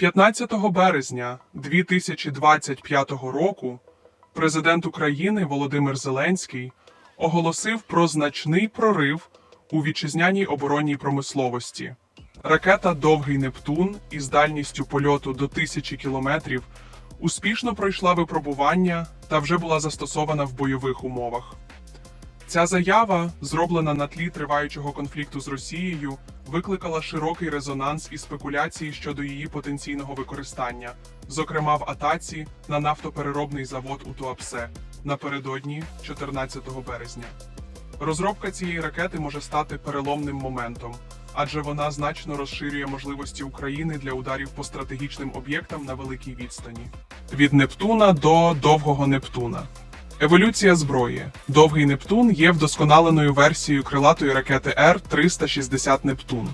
15 березня 2025 року президент України Володимир Зеленський оголосив про значний прорив у вітчизняній оборонній промисловості. Ракета Довгий Нептун із дальністю польоту до тисячі кілометрів успішно пройшла випробування та вже була застосована в бойових умовах. Ця заява, зроблена на тлі триваючого конфлікту з Росією, викликала широкий резонанс і спекуляції щодо її потенційного використання, зокрема в атаці на нафтопереробний завод у Туапсе напередодні 14 березня. Розробка цієї ракети може стати переломним моментом, адже вона значно розширює можливості України для ударів по стратегічним об'єктам на великій відстані. Від Нептуна до довгого Нептуна. Еволюція зброї. Довгий Нептун є вдосконаленою версією крилатої ракети Р-360 Нептун,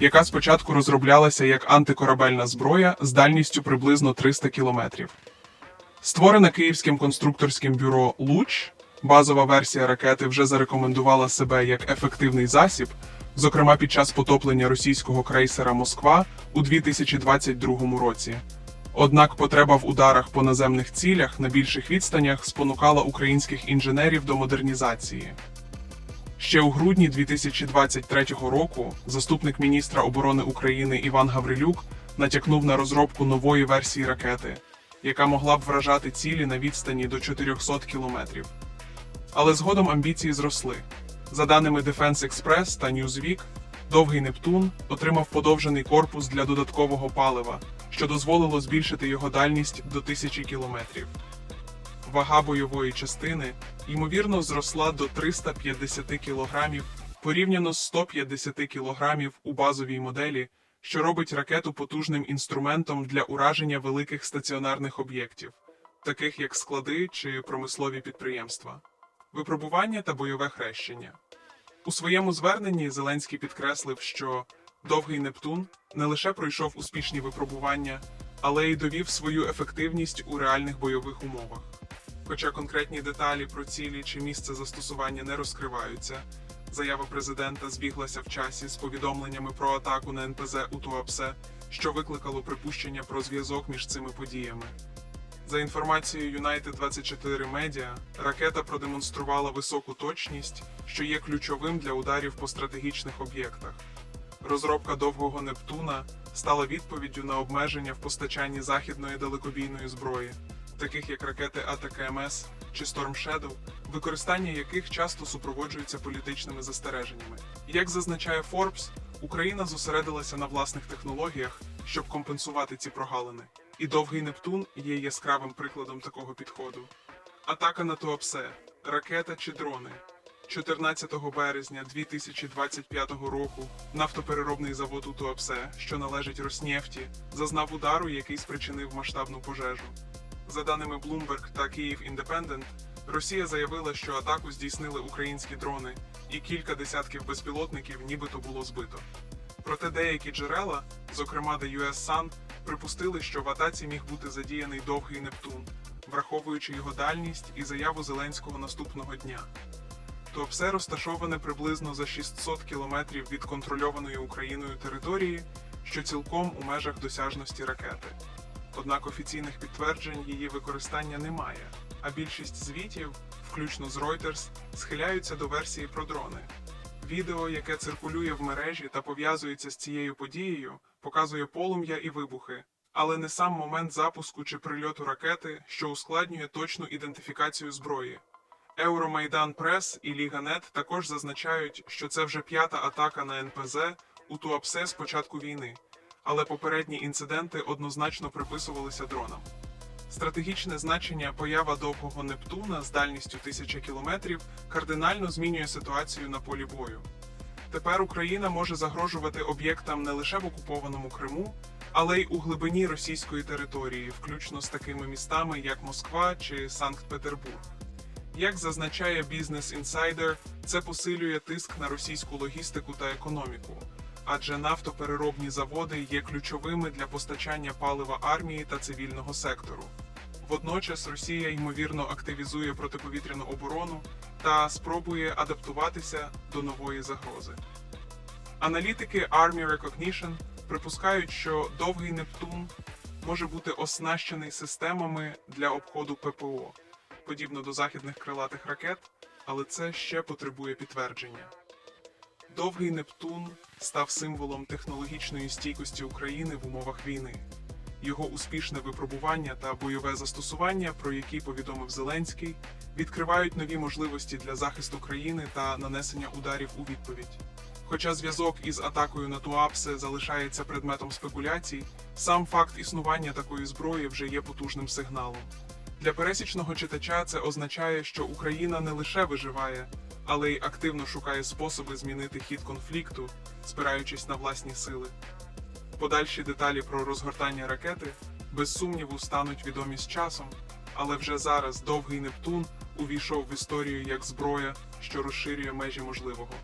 яка спочатку розроблялася як антикорабельна зброя з дальністю приблизно 300 кілометрів. Створена київським конструкторським бюро Луч, базова версія ракети вже зарекомендувала себе як ефективний засіб, зокрема під час потоплення російського крейсера Москва у 2022 році. Однак потреба в ударах по наземних цілях на більших відстанях спонукала українських інженерів до модернізації. Ще у грудні 2023 року заступник міністра оборони України Іван Гаврилюк натякнув на розробку нової версії ракети, яка могла б вражати цілі на відстані до 400 кілометрів. Але згодом амбіції зросли. За даними Defense Express та Newsweek, довгий Нептун отримав подовжений корпус для додаткового палива, що дозволило збільшити його дальність до 1000 кілометрів. Вага бойової частини, ймовірно, зросла до 350 кілограмів порівняно з 150 кілограмів у базовій моделі, що робить ракету потужним інструментом для ураження великих стаціонарних об'єктів, таких як склади чи промислові підприємства. Випробування та бойове хрещення. У своєму зверненні Зеленський підкреслив, що довгий Нептун не лише пройшов успішні випробування, але й довів свою ефективність у реальних бойових умовах. Хоча конкретні деталі про цілі чи місце застосування не розкриваються, заява президента збіглася в часі з повідомленнями про атаку на НПЗ у Туапсе, що викликало припущення про зв'язок між цими подіями. За інформацією United 24 Media, ракета продемонструвала високу точність, що є ключовим для ударів по стратегічних об'єктах. Розробка довгого Нептуна стала відповіддю на обмеження в постачанні західної далекобійної зброї, таких як ракети АТКМС чи Storm Shadow, використання яких часто супроводжується політичними застереженнями. Як зазначає Forbes, Україна зосередилася на власних технологіях, щоб компенсувати ці прогалини. І довгий Нептун є яскравим прикладом такого підходу. Атака на Туапсе, ракета чи дрони. 14 березня 2025 року нафтопереробний завод у Туапсе, що належить Роснефті, зазнав удару, який спричинив масштабну пожежу. За даними Bloomberg та Київ Independent, Росія заявила, що атаку здійснили українські дрони, і кілька десятків безпілотників нібито було збито. Проте деякі джерела, зокрема The US Sun, припустили, що в атаці міг бути задіяний довгий Нептун, враховуючи його дальність і заяву Зеленського наступного дня. Туапсе розташоване приблизно за 600 кілометрів від контрольованої Україною території, що цілком у межах досяжності ракети. Однак офіційних підтверджень її використання немає, а більшість звітів, включно з Reuters, схиляються до версії про дрони. Відео, яке циркулює в мережі та пов'язується з цією подією, показує полум'я і вибухи, але не сам момент запуску чи прильоту ракети, що ускладнює точну ідентифікацію зброї. Евромайдан Прес і Ліга.нет також зазначають, що це вже п'ята атака на НПЗ у Туапсе з початку війни, але попередні інциденти однозначно приписувалися дронам. Стратегічне значення поява довгого Нептуна з дальністю 1000 кілометрів кардинально змінює ситуацію на полі бою. Тепер Україна може загрожувати об'єктам не лише в окупованому Криму, але й у глибині російської території, включно з такими містами, як Москва чи Санкт-Петербург. Як зазначає Business Insider, це посилює тиск на російську логістику та економіку, адже нафтопереробні заводи є ключовими для постачання палива армії та цивільного сектору. Водночас Росія ймовірно активізує протиповітряну оборону та спробує адаптуватися до нової загрози. Аналітики Army Recognition Припускають, що довгий Нептун може бути оснащений системами для обходу ППО, подібно до західних крилатих ракет, але це ще потребує підтвердження. Довгий Нептун став символом технологічної стійкості України в умовах війни. Його успішне випробування та бойове застосування, про які повідомив Зеленський, відкривають нові можливості для захисту країни та нанесення ударів у відповідь. Хоча зв'язок із атакою на Туапсе залишається предметом спекуляцій, сам факт існування такої зброї вже є потужним сигналом. Для пересічного читача це означає, що Україна не лише виживає, але й активно шукає способи змінити хід конфлікту, спираючись на власні сили. Подальші деталі про розгортання ракети без сумніву стануть відомі з часом, але вже зараз довгий Нептун увійшов в історію як зброя, що розширює межі можливого.